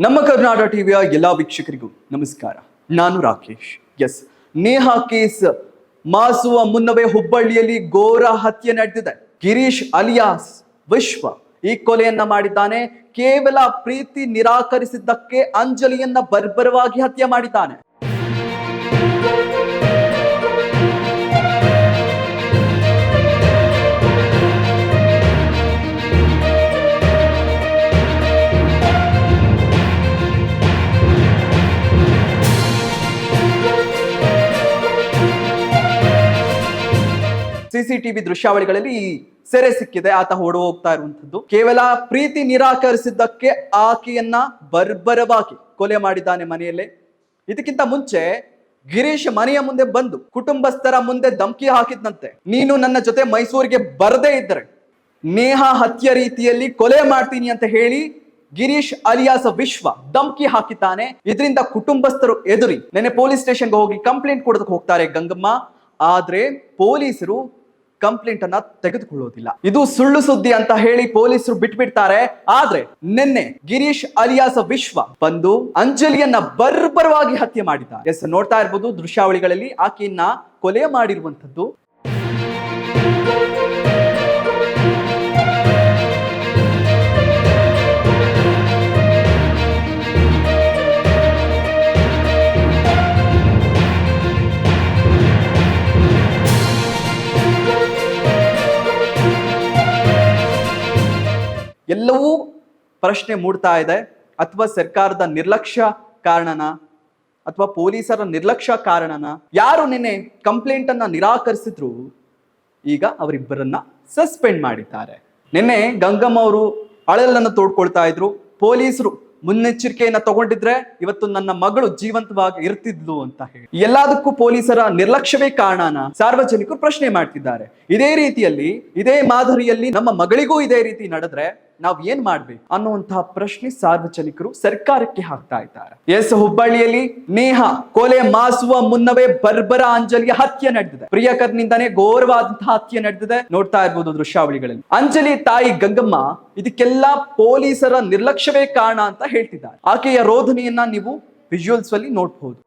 ನಮ್ಮ ಕರ್ನಾಟಕ ಟಿವಿಯ ಎಲ್ಲಾ ವೀಕ್ಷಕರಿಗೂ ನಮಸ್ಕಾರ. ನಾನು ರಾಕೇಶ್. ಎಸ್, ನೇಹಾ ಕೇಸ್ ಮಾಸುವ ಮುನ್ನವೇ ಹುಬ್ಬಳ್ಳಿಯಲ್ಲಿ ಘೋರ ಹತ್ಯೆ ನಡೆದಿದೆ. ಗಿರೀಶ್ ಅಲಿಯಾಸ್ ವಿಶ್ವ ಈ ಕೊಲೆಯನ್ನ ಮಾಡಿದ್ದಾನೆ. ಕೇವಲ ಪ್ರೀತಿ ನಿರಾಕರಿಸಿದ್ದಕ್ಕೆ ಅಂಜಲಿಯನ್ನ ಬರ್ಬರವಾಗಿ ಹತ್ಯೆ ಮಾಡಿದ್ದಾನೆ. ಸಿಸಿಟಿವಿ ದೃಶ್ಯಾವಳಿಗಳಲ್ಲಿ ಸೆರೆ ಸಿಕ್ಕಿದೆ, ಆತ ಓಡಿ ಹೋಗ್ತಾ ಇರುವಂತದ್ದು ಕೇವಲ ಪ್ರೀತಿ ನಿರಾಕರಿಸಿದ್ದಕ್ಕೆ ಆಕೆಯನ್ನ ಬರ್ಬರವಾಗಿ ಕೊಲೆ ಮಾಡಿದ್ದಾನೆ ಮನೆಯಲ್ಲೇ. ಇದಕ್ಕಿಂತ ಮುಂಚೆ ಗಿರೀಶ್ ಮನೆಯ ಮುಂದೆ ಬಂದು ಕುಟುಂಬಸ್ಥರ ಮುಂದೆ ಧಮಕಿ ಹಾಕಿದ್ನಂತೆ. ನೀನು ನನ್ನ ಜೊತೆ ಮೈಸೂರಿಗೆ ಬರದೇ ಇದ್ದರೆ ನೇಹ ಹತ್ಯೆ ರೀತಿಯಲ್ಲಿ ಕೊಲೆ ಮಾಡ್ತೀನಿ ಅಂತ ಹೇಳಿ ಗಿರೀಶ್ ಅಲಿಯಾಸ ವಿಶ್ವ ಧಮಕಿ ಹಾಕಿದ್ದಾನೆ. ಇದರಿಂದ ಕುಟುಂಬಸ್ಥರು ಎದುರಿ ನೆನೆ ಪೊಲೀಸ್ ಸ್ಟೇಷನ್ಗೆ ಹೋಗಿ ಕಂಪ್ಲೇಂಟ್ ಕೊಡೋದಕ್ಕೆ ಹೋಗ್ತಾರೆ ಗಂಗಮ್ಮ. ಆದ್ರೆ ಪೊಲೀಸರು ಕಂಪ್ಲೇಂಟ್ ಅನ್ನ ತೆಗೆದುಕೊಳ್ಳೋದಿಲ್ಲ ಇದು ಸುಳ್ಳು ಸುದ್ದಿ ಅಂತ ಹೇಳಿ ಪೊಲೀಸರು ಬಿಟ್ಬಿಡ್ತಾರೆ. ಆದ್ರೆ ನಿನ್ನೆ ಗಿರೀಶ್ ಅಲಿಯಾಸ ವಿಶ್ವ ಬಂದು ಅಂಜಲಿಯನ್ನ ಬರ್ಬರವಾಗಿ ಹತ್ಯೆ ಮಾಡಿದ್ದಾರೆ. ಎಸ್, ನೋಡ್ತಾ ಇರ್ಬೋದು ದೃಶ್ಯಾವಳಿಗಳಲ್ಲಿ ಆಕೆಯನ್ನ ಕೊಲೆ ಮಾಡಿರುವಂತದ್ದು ಎಲ್ಲವೂ ಪ್ರಶ್ನೆ ಮೂಡ್ತಾ ಇದೆ. ಅಥವಾ ಸರ್ಕಾರದ ನಿರ್ಲಕ್ಷ್ಯ ಕಾರಣನ, ಅಥವಾ ಪೊಲೀಸರ ನಿರ್ಲಕ್ಷ್ಯ ಕಾರಣನ, ಯಾರು ನಿನ್ನೆ ಕಂಪ್ಲೇಂಟ್ ಅನ್ನ ನಿರಾಕರಿಸಿದ್ರು, ಈಗ ಅವರಿಬ್ಬರನ್ನ ಸಸ್ಪೆಂಡ್ ಮಾಡಿದ್ದಾರೆ. ನಿನ್ನೆ ಗಂಗಮ್ಮ ಅವರು ಅಳಲನ್ನು ತೋಡ್ಕೊಳ್ತಾ ಇದ್ರು. ಪೊಲೀಸರು ಮುನ್ನೆಚ್ಚರಿಕೆಯನ್ನ ತಗೊಂಡಿದ್ರೆ ಇವತ್ತು ನನ್ನ ಮಗಳು ಜೀವಂತವಾಗಿ ಇರ್ತಿದ್ಲು ಅಂತ ಹೇಳಿ. ಎಲ್ಲದಕ್ಕೂ ಪೊಲೀಸರ ನಿರ್ಲಕ್ಷ್ಯವೇ ಕಾರಣನ ಸಾರ್ವಜನಿಕರು ಪ್ರಶ್ನೆ ಮಾಡ್ತಿದ್ದಾರೆ. ಇದೇ ರೀತಿಯಲ್ಲಿ, ಇದೇ ಮಾದರಿಯಲ್ಲಿ ನಮ್ಮ ಮಗಳಿಗೂ ಇದೇ ರೀತಿ ನಡೆದ್ರೆ ನಾವ್ ಏನ್ ಮಾಡ್ಬೇಕು ಅನ್ನುವಂತಹ ಪ್ರಶ್ನೆ ಸಾರ್ವಜನಿಕರು ಸರ್ಕಾರಕ್ಕೆ ಹಾಕ್ತಾ ಇದ್ದಾರೆ. ಎಸ್ ಹುಬ್ಬಳ್ಳಿಯಲ್ಲಿ ನೇಹ ಕೊಲೆ ಮಾಸುವ ಮುನ್ನವೇ ಬರ್ಬರ ಅಂಜಲಿಯ ಹತ್ಯೆ ನಡೆದಿದೆ. ಪ್ರಿಯಕರ್ನಿಂದಾನೇ ಘೋರವಾದಂತಹ ಹತ್ಯೆ ನಡೆದಿದೆ. ನೋಡ್ತಾ ಇರ್ಬೋದು ದೃಶ್ಯಾವಳಿಗಳಲ್ಲಿ. ಅಂಜಲಿ ತಾಯಿ ಗಂಗಮ್ಮ ಇದಕ್ಕೆಲ್ಲ ಪೊಲೀಸರ ನಿರ್ಲಕ್ಷ್ಯವೇ ಕಾರಣ ಅಂತ ಹೇಳ್ತಿದ್ದಾರೆ. ಆಕೆಯ ರೋಧನೆಯನ್ನ ನೀವು ವಿಜುವಲ್ಸ್ ಅಲ್ಲಿ ನೋಡ್ಬಹುದು